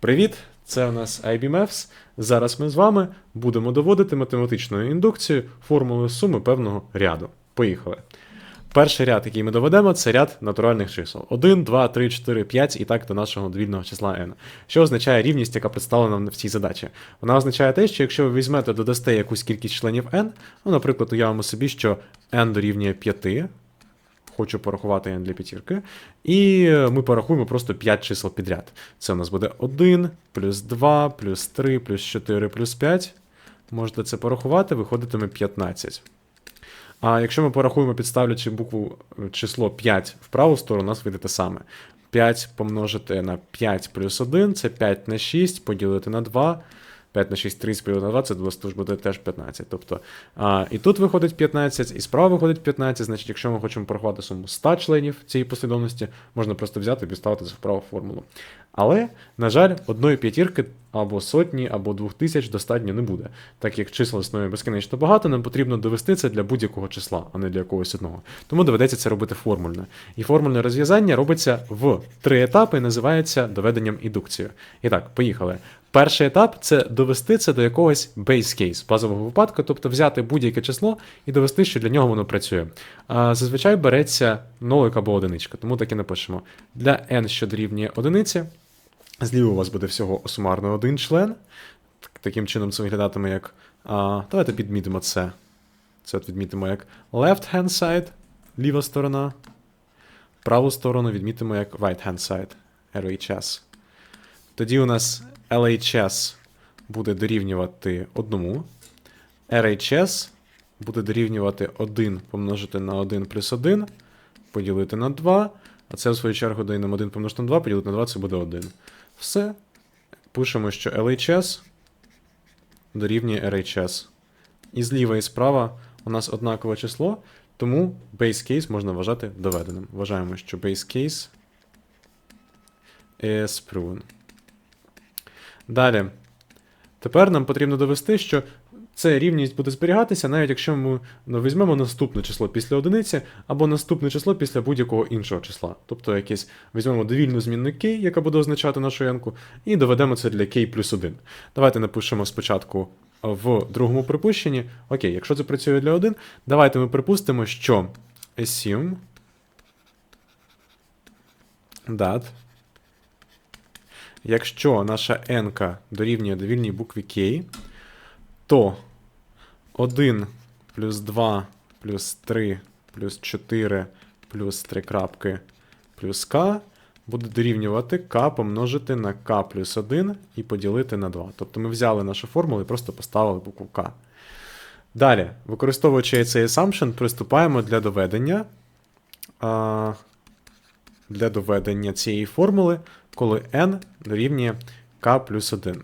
Привіт! Це у нас IBMFs. Зараз ми з вами будемо доводити математичною індукцією формулу суми певного ряду. Поїхали. Перший ряд, який ми доведемо, це ряд натуральних чисел. 1, 2, 3, 4, 5 і так до нашого довільного числа n. Що означає рівність, яка представлена в цій задачі? Вона означає те, що якщо ви візьмете, додасте якусь кількість членів n, ну, наприклад, уявимо собі, що n дорівнює 5, хочу порахувати для п'ятірки. І ми порахуємо просто 5 чисел підряд. Це у нас буде 1, плюс 2, плюс 3, плюс 4, плюс 5. Можете це порахувати, виходитиме 15. А якщо ми порахуємо, підставлячи букву е, число 5 в праву сторону, у нас вийде те саме. 5 помножити на 5 плюс 1, це 5 на 6, поділити на 2. 5 на 6, 30 поділити на 2, це тож буде теж 15. Тобто, а, і тут виходить 15, і справа виходить 15. Значить, якщо ми хочемо порахувати суму 100 членів цієї послідовності, можна просто взяти і підставити це в праву формулу. Але, на жаль, одної п'ятірки або сотні, або двох тисяч достатньо не буде. Так як чисел існує безкінечно багато, нам потрібно довести це для будь-якого числа, а не для якогось одного. Тому доведеться це робити формульно. І формульне розв'язання робиться в три етапи і називається доведенням індукцією. І так, поїхали. Перший етап це довести це до якогось base case, базового випадку, тобто взяти будь-яке число і довести, що для нього воно працює. Зазвичай береться нолик або одиничка, тому так і напишемо. Для n, що дорівнює одиниці, зліва у вас буде всього сумарно один член. Таким чином це виглядатиме як. Давайте підмітимо це. Це от відмітимо як left hand side, ліва сторона. Праву сторону відмітимо як right hand side, RHS. Тоді у нас LHS буде дорівнювати 1. RHS буде дорівнювати 1 помножити на 1 плюс 1, поділити на 2. А це, в свою чергу, дає нам 1 помножити на 2, поділити на 2, це буде 1. Все. Пишемо, що LHS дорівнює RHS. І зліва і справа у нас однакове число, тому base case можна вважати доведеним. Вважаємо, що base case is proven. Далі. Тепер нам потрібно довести, що ця рівність буде зберігатися, навіть якщо ми ну, візьмемо наступне число після одиниці, або наступне число після будь-якого іншого числа. Тобто якесь візьмемо довільну змінну k, яка буде означати нашу n, і доведемо це для k плюс 1. Давайте напишемо спочатку в другому припущенні. Окей, якщо це працює для 1, давайте ми припустимо, що assume that Якщо наша n дорівнює довільній букві K, то 1 плюс 2 плюс 3 плюс 4 плюс 3 крапки плюс k буде дорівнювати k помножити на k плюс 1 і поділити на 2. Тобто ми взяли нашу формулу і просто поставили букву k. Далі, використовуючи цей assumption, приступаємо для доведення. Для доведення цієї формули, коли n дорівнює k плюс 1.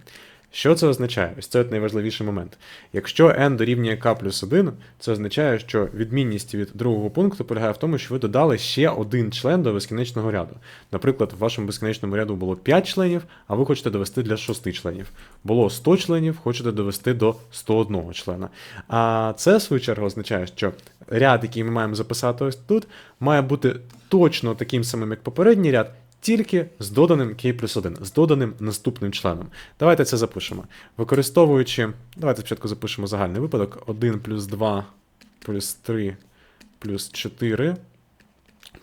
Що це означає? Ось це найважливіший момент. Якщо n дорівнює k плюс 1, це означає, що відмінність від другого пункту полягає в тому, що ви додали ще один член до безкінечного ряду. Наприклад, в вашому безкінечному ряду було 5 членів, а ви хочете довести для 6 членів. Було 100 членів, хочете довести до 101 члена. А це, в свою чергу, означає, що ряд, який ми маємо записати ось тут, має бути точно таким самим, як попередній ряд, тільки з доданим k плюс 1, з доданим наступним членом. Давайте це запишемо. Використовуючи, давайте спочатку запишемо загальний випадок: 1 плюс 2 плюс 3 плюс 4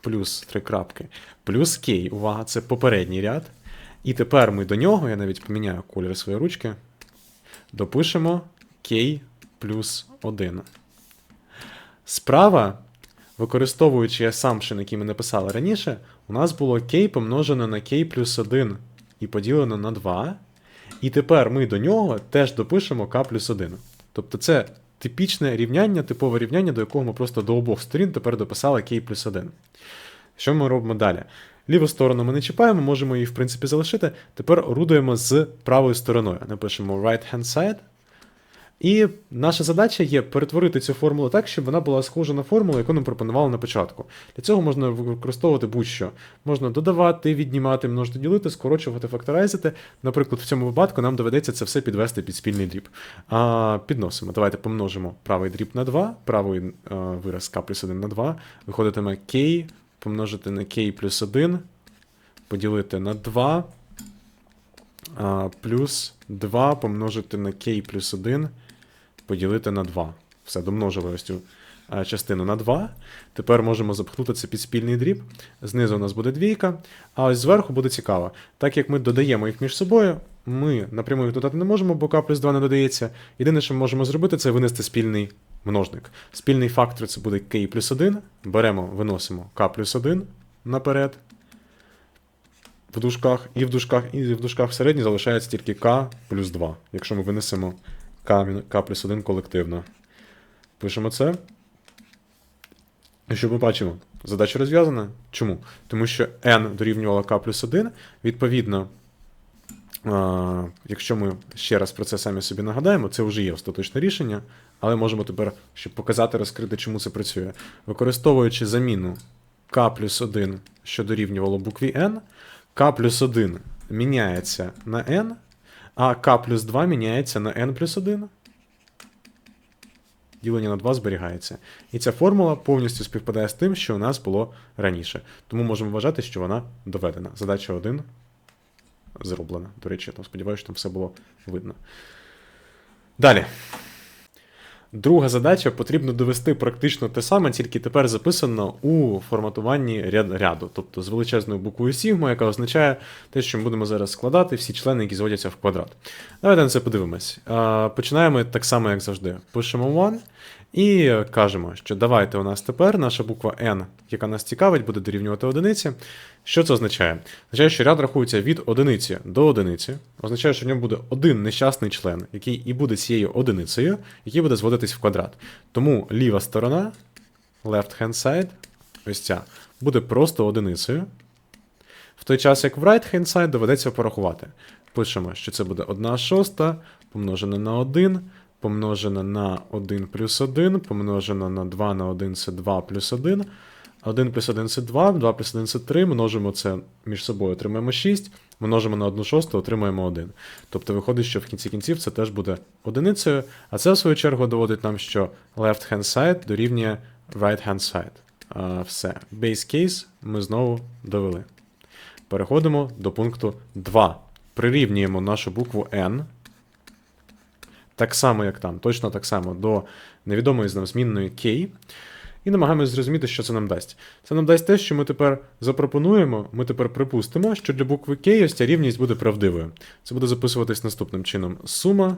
плюс 3 крапки, плюс k. Увага, це попередній ряд. І тепер ми до нього, я навіть поміняю колір своєї ручки, допишемо k плюс 1. Справа, використовуючи assumption, який ми написали раніше, у нас було k помножено на k плюс 1 і поділено на 2. І тепер ми до нього теж допишемо k плюс 1. Тобто це типічне рівняння, типове рівняння, до якого ми просто до обох сторін тепер дописали k плюс 1. Що ми робимо далі? Ліву сторону ми не чіпаємо, можемо її, в принципі, залишити. Тепер орудуємо з правою стороною. Напишемо right hand side. І наша задача є перетворити цю формулу так, щоб вона була схожа на формулу, яку нам пропонували на початку. Для цього можна використовувати будь-що. Можна додавати, віднімати, множити, ділити, скорочувати, факторайзити. Наприклад, в цьому випадку нам доведеться це все підвести під спільний дріб. А, Підносимо. Давайте помножимо правий дріб на 2, правий а, вираз k плюс 1 на 2. Виходитиме k помножити на k плюс 1, поділити на 2. а, плюс 2 помножити на k плюс 1 поділити на 2. Все, домножили ось цю частину на 2. Тепер можемо запхнути це під спільний дріб. Знизу у нас буде двійка, а ось зверху буде цікаво. Так як ми додаємо їх між собою, ми напряму їх додати не можемо, бо k плюс 2 не додається. Єдине, що ми можемо зробити, це винести спільний множник. Спільний фактор це буде k плюс 1. Беремо, виносимо k плюс 1 наперед. В дужках, і в дужках, і в дужках всередині залишається тільки k плюс 2, якщо ми винесемо міну- плюс 1 колективно. Пишемо це. І що ми бачимо? Задача розв'язана. Чому? Тому що n дорівнювало k плюс 1, відповідно, а, якщо ми ще раз про це самі собі нагадаємо, це вже є остаточне рішення, але можемо тепер, щоб показати, розкрити, чому це працює. Використовуючи заміну k плюс 1, що дорівнювало букві n, k плюс 1 міняється на n, а k плюс 2 міняється на n плюс 1. Ділення на 2 зберігається. І ця формула повністю співпадає з тим, що у нас було раніше. Тому можемо вважати, що вона доведена. Задача 1 зроблена. До речі, я там сподіваюся, що там все було видно. Далі. Друга задача потрібно довести практично те саме, тільки тепер записано у форматуванні ряд, ряду, тобто з величезною буквою сігма, яка означає те, що ми будемо зараз складати всі члени, які зводяться в квадрат. Давайте на це подивимось. Починаємо так само, як завжди. Пишемо one і кажемо, що давайте у нас тепер наша буква n, яка нас цікавить, буде дорівнювати одиниці. Що це означає? Означає, що ряд рахується від одиниці до одиниці. Означає, що в ньому буде один нещасний член, який і буде цією одиницею, який буде зводитись в квадрат. Тому ліва сторона, left hand side, ось ця, буде просто одиницею. В той час, як в right hand side доведеться порахувати. Пишемо, що це буде 1 шоста помножене на 1, помножене на 1 плюс 1, помножено на 2 на 1 це 2 плюс 1. 1 плюс 1 це 2, 2 плюс 1 це 3, множимо це між собою, отримаємо 6, множимо на 1 шосту, отримаємо 1. Тобто виходить, що в кінці кінців це теж буде одиницею, а це в свою чергу доводить нам, що left hand side дорівнює right hand side. А, все. Base case ми знову довели. Переходимо до пункту 2. Прирівнюємо нашу букву N. Так само, як там, точно так само до невідомої з нам змінної K. І намагаємось зрозуміти, що це нам дасть. Це нам дасть те, що ми тепер запропонуємо, ми тепер припустимо, що для букви K ось ця рівність буде правдивою. Це буде записуватись наступним чином. Сума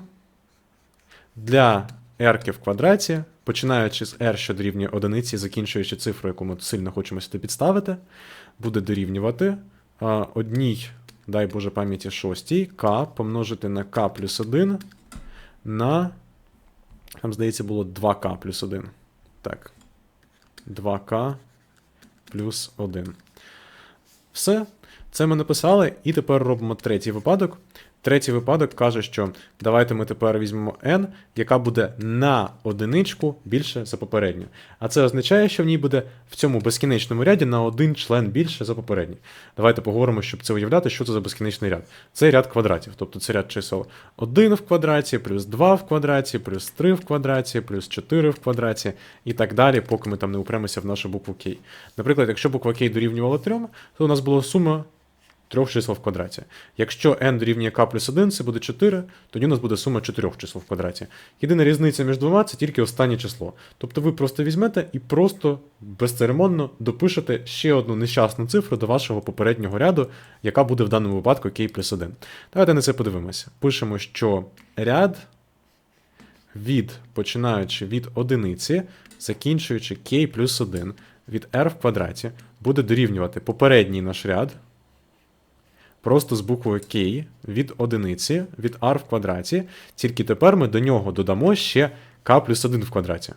для r в квадраті, починаючи з r, що дорівнює одиниці, закінчуючи цифру, яку ми сильно хочемо сюди підставити, буде дорівнювати одній, дай Боже пам'яті, шостій, k помножити на k плюс 1 на. Там, здається, було 2К плюс 1. Так. 2К плюс 1. Все. Це ми написали, і тепер робимо третій випадок. Третій випадок каже, що давайте ми тепер візьмемо n, яка буде на одиничку більше за попередню. А це означає, що в ній буде в цьому безкінечному ряді на один член більше за попередній. Давайте поговоримо, щоб це уявляти, що це за безкінечний ряд. Це ряд квадратів, тобто це ряд чисел 1 в квадраті, плюс 2 в квадраті, плюс 3 в квадраті, плюс 4 в квадраті і так далі, поки ми там не упремося в нашу букву K. Наприклад, якщо буква K дорівнювала 3, то у нас була сума трьох чисел в квадраті. Якщо n дорівнює k плюс 1, це буде 4, тоді у нас буде сума чотирьох чисел в квадраті. Єдина різниця між двома це тільки останнє число. Тобто ви просто візьмете і просто безцеремонно допишете ще одну нещасну цифру до вашого попереднього ряду, яка буде в даному випадку k плюс 1. Давайте на це подивимося. Пишемо, що ряд від, починаючи від одиниці, закінчуючи k плюс 1 від r в квадраті, буде дорівнювати попередній наш ряд просто з буквою K від одиниці, від r в квадраті, тільки тепер ми до нього додамо ще k плюс 1 в квадраті.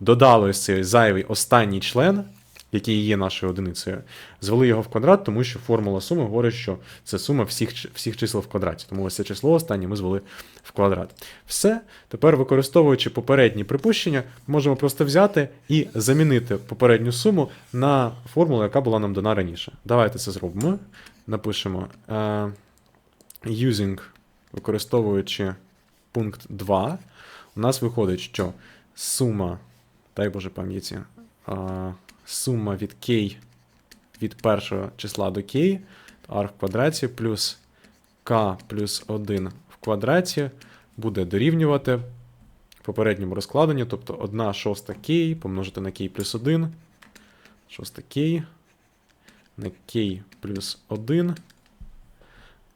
Додали ось цей зайвий останній член, який є нашою одиницею, звели його в квадрат, тому що формула суми говорить, що це сума всіх, всіх чисел в квадраті. Тому ось це число останнє ми звели в квадрат. Все. Тепер, використовуючи попередні припущення, можемо просто взяти і замінити попередню суму на формулу, яка була нам дана раніше. Давайте це зробимо. Напишемо е, using, використовуючи пункт 2, у нас виходить, що сума, дай Боже пам'яті, е, сума від k від першого числа до k, r в квадраті плюс k k плюс 1 в квадраті буде дорівнювати попередньому розкладенню, тобто 1 шоста k помножити на k плюс 1, шоста k, на k плюс 1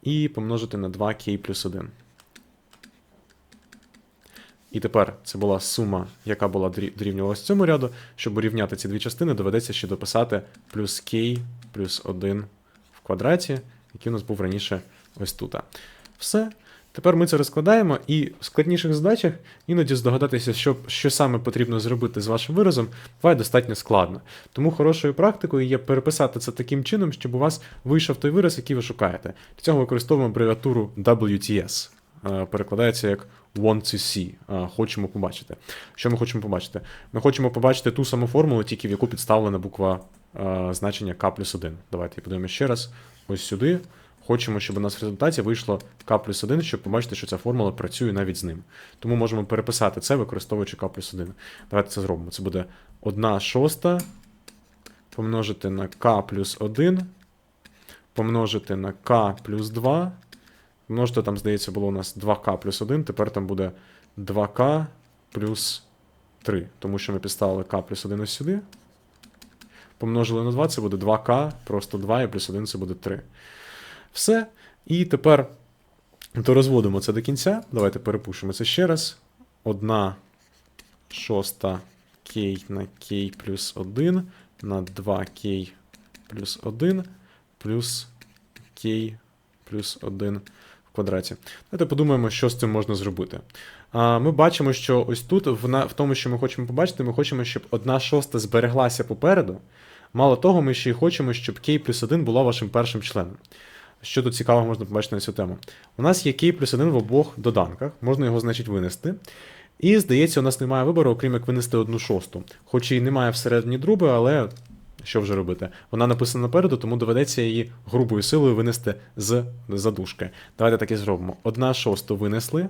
і помножити на 2k плюс 1. І тепер це була сума, яка була дорі- дорівнювалася цьому ряду. Щоб урівняти ці дві частини, доведеться ще дописати плюс k плюс 1 в квадраті, який у нас був раніше ось тут. Все. Тепер ми це розкладаємо, і в складніших задачах іноді здогадатися, що, що саме потрібно зробити з вашим виразом, буває достатньо складно. Тому хорошою практикою є переписати це таким чином, щоб у вас вийшов той вираз, який ви шукаєте. Для цього використовуємо абревіатуру WTS. Е, Перекладається як want to see. е, Хочемо побачити. Що ми хочемо побачити? Ми хочемо побачити ту саму формулу, тільки в яку підставлена буква е, значення k плюс 1. Давайте подивимося ще раз. Ось сюди. Хочемо, щоб у нас в результаті вийшло k плюс 1, щоб побачити, що ця формула працює навіть з ним. Тому можемо переписати це, використовуючи k плюс 1. Давайте це зробимо. Це буде 1 шоста помножити на k плюс 1, помножити на k плюс 2. Множити там, здається, було у нас 2k плюс 1, тепер там буде 2k плюс 3, тому що ми підставили k плюс 1 ось сюди. Помножили на 2, це буде 2k, просто 2 і плюс 1 це буде 3. Все. І тепер дорозводимо це до кінця. Давайте перепишемо це ще раз. 1 шоста k на k плюс 1 на 2k плюс 1 плюс k плюс 1 в квадраті. Давайте подумаємо, що з цим можна зробити. Ми бачимо, що ось тут, в, тому, що ми хочемо побачити, ми хочемо, щоб 1 шоста збереглася попереду. Мало того, ми ще й хочемо, щоб k плюс 1 була вашим першим членом. Що тут цікавого можна побачити на цю тему? У нас є k плюс 1 в обох доданках, можна його, значить, винести. І, здається, у нас немає вибору, окрім як винести одну шосту. Хоч і немає всередині друби, але що вже робити? Вона написана напереду, тому доведеться її грубою силою винести з задушки. Давайте так і зробимо. Одна шосту винесли.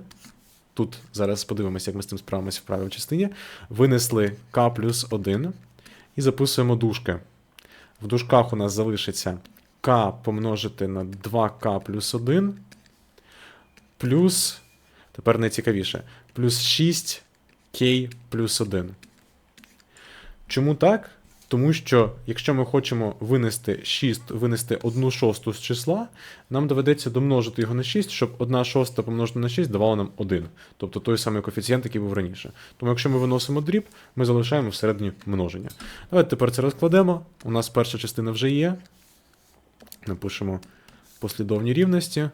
Тут зараз подивимося, як ми з цим справимося в правій частині. Винесли k плюс 1 і записуємо дужки. В дужках у нас залишиться k помножити на 2k плюс 1 плюс, тепер найцікавіше, плюс 6k плюс 1. Чому так? Тому що, якщо ми хочемо винести 6, винести 1 шосту з числа, нам доведеться домножити його на 6, щоб 1 шоста помножити на 6 давала нам 1. Тобто той самий коефіцієнт, який був раніше. Тому якщо ми виносимо дріб, ми залишаємо всередині множення. Давайте тепер це розкладемо. У нас перша частина вже є. Напишемо послідовні рівності.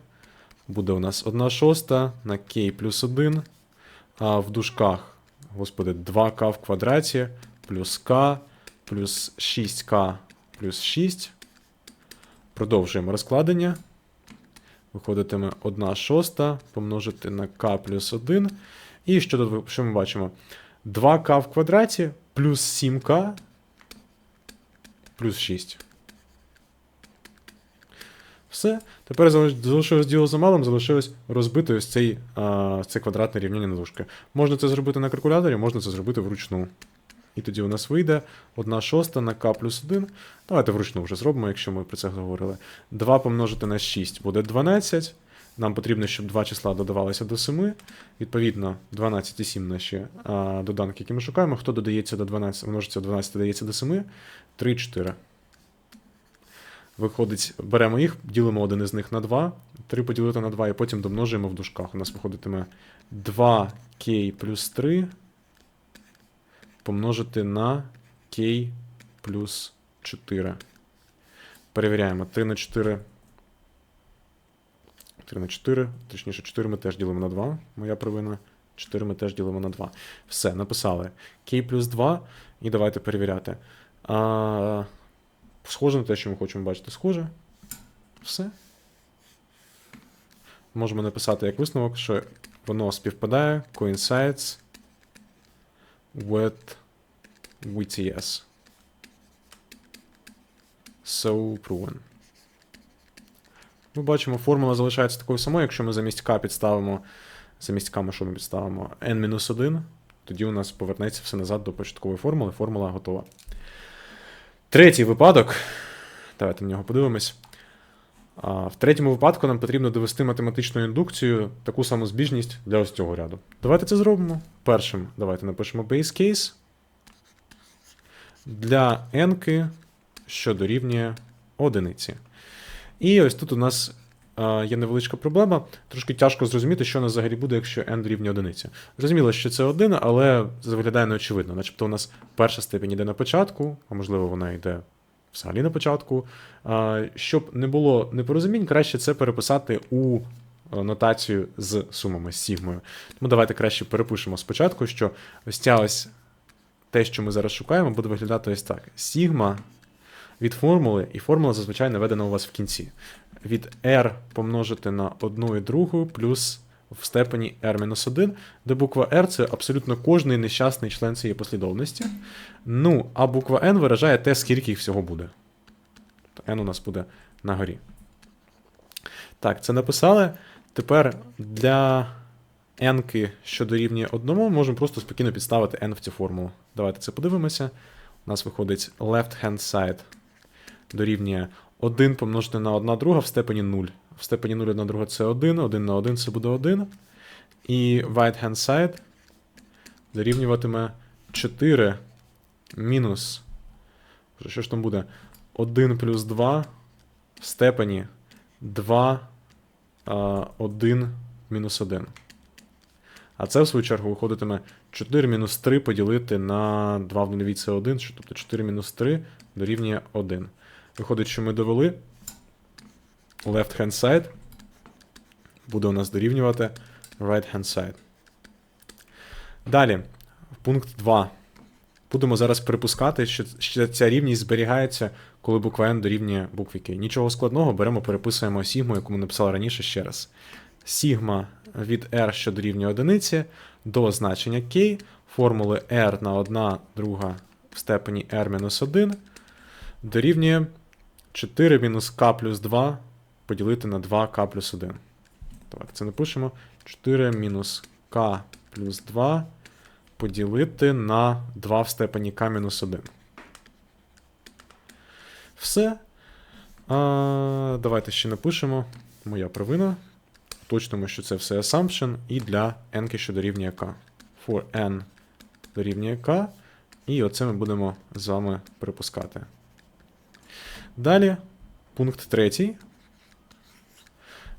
Буде у нас 1 шоста на k плюс 1, а в дужках, господи, 2k в квадраті плюс k плюс 6k плюс 6. Продовжуємо розкладення. Виходитиме 1 шоста помножити на k плюс 1. І що тут що ми бачимо? 2k в квадраті плюс 7k плюс 6. Все. Тепер залишилось діло за малим, залишилось розбити ось цей, а, це квадратне рівняння на дужки. Можна це зробити на калькуляторі, можна це зробити вручну. І тоді у нас вийде 1 шоста на k плюс 1. Давайте вручну вже зробимо, якщо ми про це говорили. 2 помножити на 6 буде 12. Нам потрібно, щоб два числа додавалися до 7. Відповідно, 12 і 7 наші а, доданки, які ми шукаємо. Хто додається до 12, множиться 12, додається до 7. 3, 4. Виходить, беремо їх, ділимо один із них на 2, 3 поділити на 2 і потім домножуємо в дужках. У нас виходитиме 2k плюс 3 помножити на k плюс 4. Перевіряємо 3 на 4. 3 на 4, точніше 4 ми теж ділимо на 2. Моя провина. 4 ми теж ділимо на 2. Все, написали. k плюс 2. І давайте перевіряти. А, схоже на те, що ми хочемо бачити. Схоже. Все. Можемо написати як висновок, що воно співпадає, coincides with WTS. So proven. Ми бачимо, формула залишається такою самою, якщо ми замість k підставимо, замість k ми що ми підставимо n-1, тоді у нас повернеться все назад до початкової формули, формула готова. Третій випадок. Давайте на нього подивимось. В третьому випадку нам потрібно довести математичною індукцією таку саму збіжність для ось цього ряду. Давайте це зробимо. Першим давайте напишемо base case для n, що дорівнює одиниці. І ось тут у нас е, є невеличка проблема. Трошки тяжко зрозуміти, що у нас взагалі буде, якщо n дорівнює одиниці. Зрозуміло, що це 1, але це виглядає неочевидно. Начебто у нас перша степень йде на початку, а можливо, вона йде взагалі на початку. Щоб не було непорозумінь, краще це переписати у е, нотацію з сумами, з сігмою. Тому давайте краще перепишемо спочатку, що ось ця ось те, що ми зараз шукаємо, буде виглядати ось так: сігма від формули, і формула зазвичай наведена у вас в кінці. Від r помножити на 1 і другу плюс в степені r-1, де буква R це абсолютно кожний нещасний член цієї послідовності. Ну, а буква N виражає те, скільки їх всього буде. Тобто N у нас буде на горі. Так, це написали. Тепер для n, що дорівнює 1, можемо просто спокійно підставити n в цю формулу. Давайте це подивимося. У нас виходить left hand side дорівнює 1 помножити на 1 друга в степені 0. В степені 0 1 друга це 1, 1 на 1 це буде 1. І right hand side дорівнюватиме 4 мінус. Що ж там буде? 1 плюс 2 в степені 2, 1 мінус 1. А це, в свою чергу, виходитиме 4 мінус 3 поділити на 2 в нульовій це 1, тобто 4 мінус 3 дорівнює 1. Виходить, що ми довели left hand side буде у нас дорівнювати right hand side. Далі, пункт 2. Будемо зараз припускати, що ця рівність зберігається, коли буква n дорівнює букві K. Нічого складного, беремо, переписуємо сігму, яку ми написали раніше ще раз. Сігма від r, що дорівнює одиниці, до значення K, формули r на 1 друга в степені r-1 дорівнює 4 мінус k плюс 2 поділити на 2k плюс 1. Давайте це напишемо. 4 мінус k плюс 2 поділити на 2 в степені k мінус 1. Все. А, Давайте ще напишемо. Моя провина. Уточнимо, що це все assumption. І для n, що дорівнює k. For n дорівнює k. І оце ми будемо з вами припускати. Далі, пункт третій.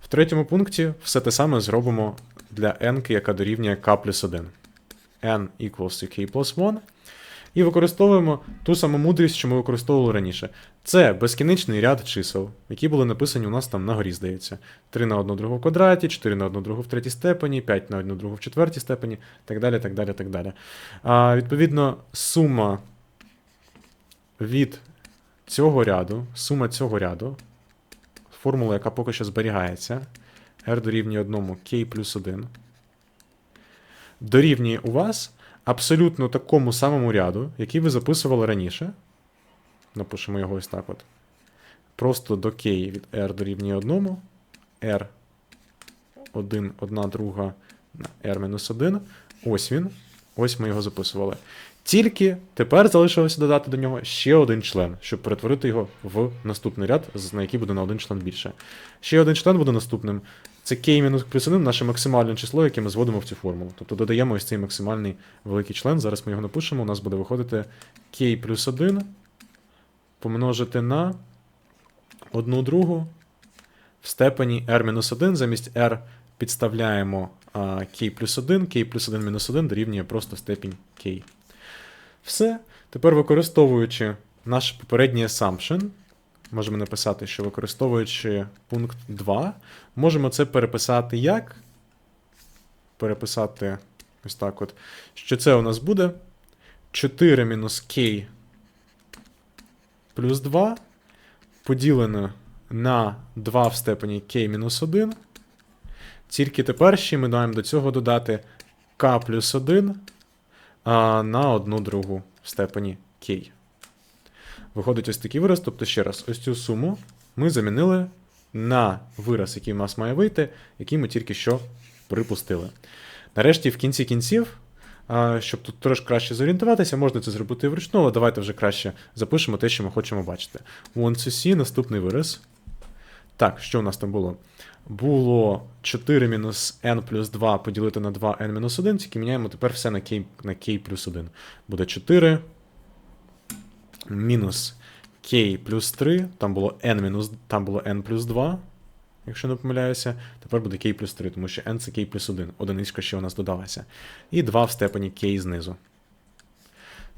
В третьому пункті все те саме зробимо для n, яка дорівнює k плюс 1. n equals to k plus 1. І використовуємо ту саму мудрість, що ми використовували раніше. Це безкінечний ряд чисел, які були написані у нас там на горі, здається. 3 на 1 другу в квадраті, 4 на 1 другу в третій степені, 5 на 1 другу в четвертій степені, так далі. так далі, так далі. А, Відповідно, сума від цього ряду, сума цього ряду, формула, яка поки що зберігається, r дорівнює 1 k плюс 1, дорівнює у вас абсолютно такому самому ряду, який ви записували раніше. Напишемо його ось так от. Просто до k від r дорівнює 1, r 1, 1 друга на r-1. Ось він. Ось ми його записували. Тільки тепер залишилося додати до нього ще один член, щоб перетворити його в наступний ряд, на який буде на один член більше. Ще один член буде наступним. Це k плюс 1 наше максимальне число, яке ми зводимо в цю формулу. Тобто додаємо ось цей максимальний великий член. Зараз ми його напишемо. У нас буде виходити k плюс 1 помножити на 1 другу в степені r-1 замість r підставляємо k плюс 1, k плюс 1 мінус 1 дорівнює просто степінь k. Все. Тепер використовуючи наш попередній assumption, можемо написати, що використовуючи пункт 2, можемо це переписати як? Переписати ось так от. Що це у нас буде 4 мінус k плюс 2 поділено на 2 в степені k мінус 1. Тільки тепер ще ми маємо до цього додати k плюс 1 на одну другу в степені k. Виходить ось такий вираз. Тобто, ще раз, ось цю суму ми замінили на вираз, який у нас має вийти, який ми тільки що припустили. Нарешті, в кінці кінців, щоб тут трошки краще зорієнтуватися, можна це зробити вручну, але давайте вже краще запишемо те, що ми хочемо бачити. Want to see наступний вираз. Так, що у нас там було? Було 4 мінус n плюс 2 поділити на 2 n мінус 1, тільки міняємо тепер все на k, на k плюс 1. Буде 4 мінус k плюс 3, там було n мінус, там було n плюс 2, якщо не помиляюся, тепер буде k плюс 3, тому що n це k плюс 1, одиничка ще у нас додалася. І 2 в степені k знизу.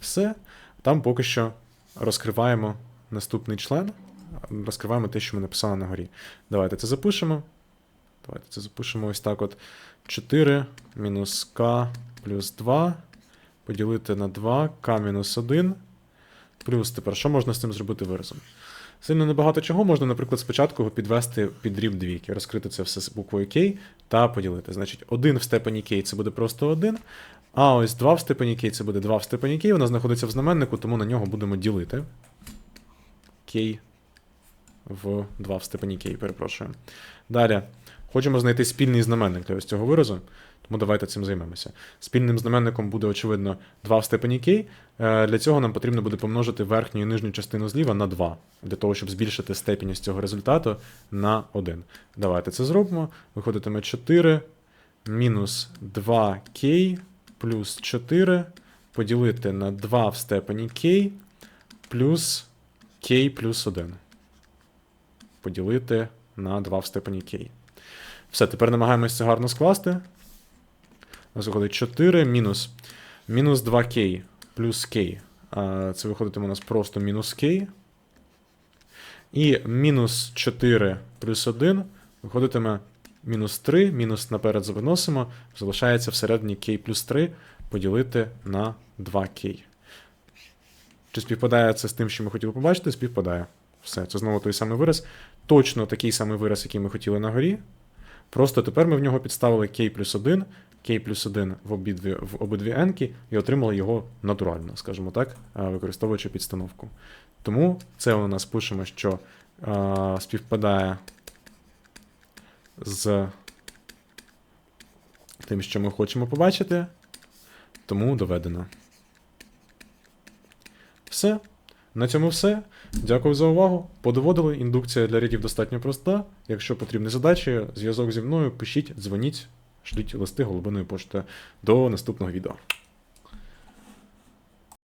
Все. Там поки що розкриваємо наступний член, розкриваємо те, що ми написали на горі. Давайте це запишемо. Давайте це запишемо ось так: от 4 мінус k плюс 2 поділити на 2 k мінус 1. Плюс тепер, що можна з цим зробити виразом? Сильно небагато чого можна, наприклад, спочатку його підвести під дріб двійки, розкрити це все з буквою K та поділити. Значить, 1 в степені K це буде просто 1, а ось 2 в степені K це буде 2 в степені K, вона знаходиться в знаменнику, тому на нього будемо ділити. K в 2 в степені K, перепрошую. Далі. Хочемо знайти спільний знаменник для ось цього виразу, тому давайте цим займемося. Спільним знаменником буде, очевидно, 2 в степені k. Е, Для цього нам потрібно буде помножити верхню і нижню частину зліва на 2, для того, щоб збільшити степінь із цього результату на 1. Давайте це зробимо. Виходитиме 4 мінус 2k плюс 4 поділити на 2 в степені k плюс k плюс 1. Поділити на 2 в степені k. Все, тепер намагаємося це гарно скласти. Нас виходить 4 мінус. Мінус 2k плюс k. Це виходитиме у нас просто мінус k. І мінус 4 плюс 1 виходитиме мінус 3, мінус наперед виносимо, залишається всередині k плюс 3 поділити на 2k. Чи співпадає це з тим, що ми хотіли побачити? Співпадає. Все, це знову той самий вираз. Точно такий самий вираз, який ми хотіли на горі. Просто тепер ми в нього підставили k плюс 1, k плюс 1 в обидві, в обидві n і отримали його натурально, скажімо так, використовуючи підстановку. Тому це у нас пишемо, що а, співпадає з тим, що ми хочемо побачити. Тому доведено. Все. На цьому все. Дякую за увагу. Подоводили. Індукція для рядів достатньо проста. Якщо потрібні задачі, зв'язок зі мною, пишіть, дзвоніть, шліть листи голубиною поштою. До наступного відео.